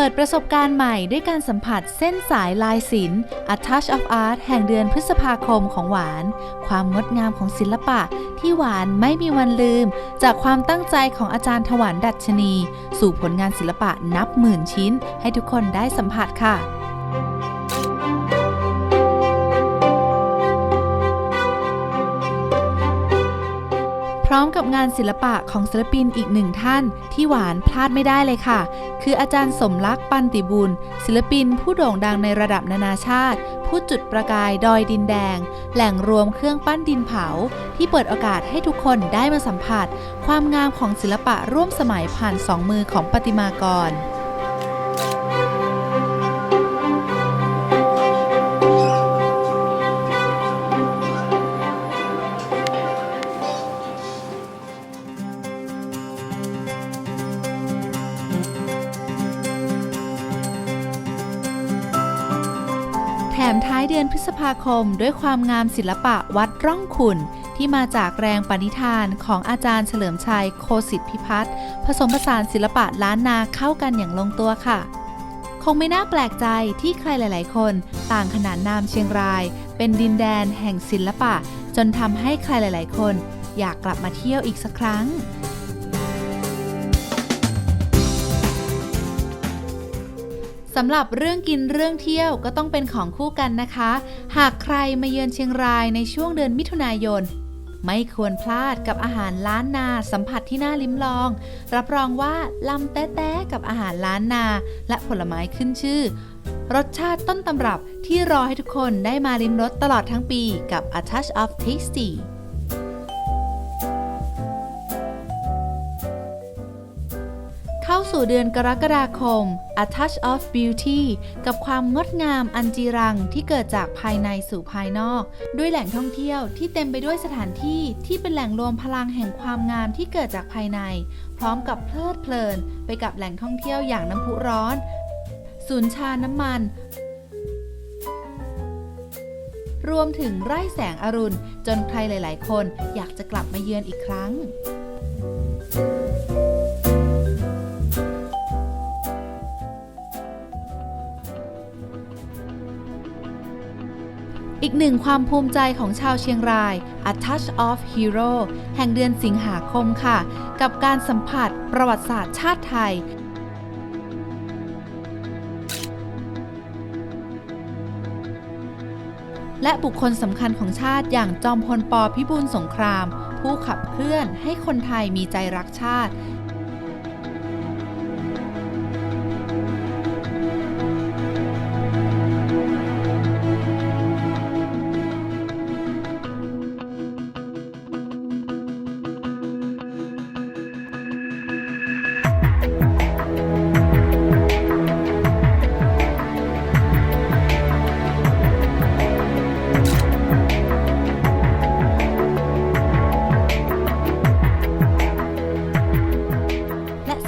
ปิดประสบการณ์ใหม่ด้วยการสัมผัสเส้นสายลายศิลป์ A Touch of Art แห่งเดือนพฤษภาคมของหวาน ความงดงามของศิลปะที่หวานไม่มีวันลืม จากความตั้งใจของอาจารย์ถวันดัชนี สู่ผลงานศิลปะนับหมื่นชิ้น ให้ทุกคนได้สัมผัสค่ะ ร้อมกับงานศิลปะของศิลปินอีกหนึ่งท่านที่หวานพลาดไม่ได้เลยค่ะ คืออาจารย์สมรักปันติบุญ ศิลปินผู้โด่งดังในระดับนานาชาติ ผู้จุดประกายดอยดินแดง แหล่งรวมเครื่องปั้นดินเผา ที่เปิดโอกาสให้ทุกคนได้มาสัมผัส ความงามของศิลปะร่วมสมัยผ่านสองมือของประติมากร มท้ายเดือนพฤษภาคมด้วยความงามศิลปะวัดร่องขุนที่มาจากแรงปณิธานของอาจารย์เฉลิมชัยโคสิทธิพิพัฒน์ผสมผสานศิลปะล้านนาเข้ากันอย่างลงตัวค่ะ คงไม่น่าแปลกใจที่ใครหลาย ๆ คนต่างขนานนามเชียงราย เป็นดินแดนแห่งศิลปะ จนทำให้ใครหลาย ๆ คน อยากกลับมาเที่ยวอีกสักครั้ง สำหรับเรื่องกินเรื่องเที่ยวก็ต้องเป็นของคู่กันนะคะ หากใครมาเยือนเชียงรายในช่วงเดือนมิถุนายน ไม่ควรพลาดกับอาหารล้านนาสัมผัสที่น่าลิ้มลอง รับรองว่าลำแต๊ะๆกับอาหารล้านนา และผลไม้ขึ้นชื่อ รสชาติต้นตำรับที่รอให้ทุกคนได้มาลิ้มรสตลอดทั้งปีกับ A Touch of Tasty สู่เดือนกรกฎาคม A Touch of Beauty กับความงดงามอันจีรังที่เกิดจากภายในสู่ภายนอก ด้วยแหล่งท่องเที่ยวที่เต็มไปด้วยสถานที่ที่เป็นแหล่งรวมพลังแห่งความงามที่เกิดจากภายใน พร้อมกับเพลิดเพลิน ไปกับแหล่งท่องเที่ยวอย่างน้ำพุร้อน ศูนย์ชาน้ำมันรวมถึงไร่แสงอรุณ จนใครหลาย ๆ คนอยากจะกลับมาเยือนอีกครั้ง อีกหนึ่งความภูมิใจของชาวเชียงราย A Touch of Hero แห่งเดือนสิงหาคมค่ะ กับการสัมผัสประวัติศาสตร์ชาติไทยและบุคคลสำคัญของชาติอย่างจอมพลปพิบูลสงคราม ผู้ขับเคลื่อนให้คนไทยมีใจรักชาติ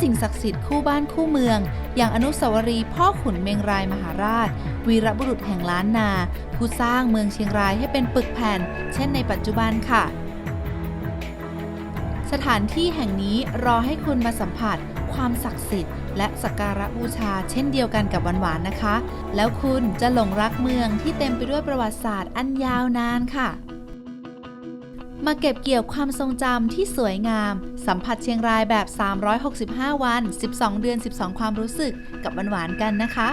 สิ่งศักดิ์สิทธิ์คู่บ้านคู่เมือง อย่างอนุสาวรีย์พ่อขุนเมงรายมหาราช วีรบุรุษแห่งล้านนา ผู้สร้างเมืองเชียงรายให้เป็นปึกแผ่น เช่นในปัจจุบันค่ะ สถานที่แห่งนี้รอให้คุณมาสัมผัส ความศักดิ์สิทธิ์และสักการะบูชาเช่นเดียวกันกับหวานๆนะคะ แล้วคุณจะหลงรักเมืองที่เต็มไปด้วยประวัติศาสตร์อันยาวนานค่ะ มาเก็บเกี่ยวความทรงจำที่สวยงาม สัมผัสเชียงรายแบบ 365 วัน 12 เดือน 12 ความรู้สึกกับหวานๆกันนะคะ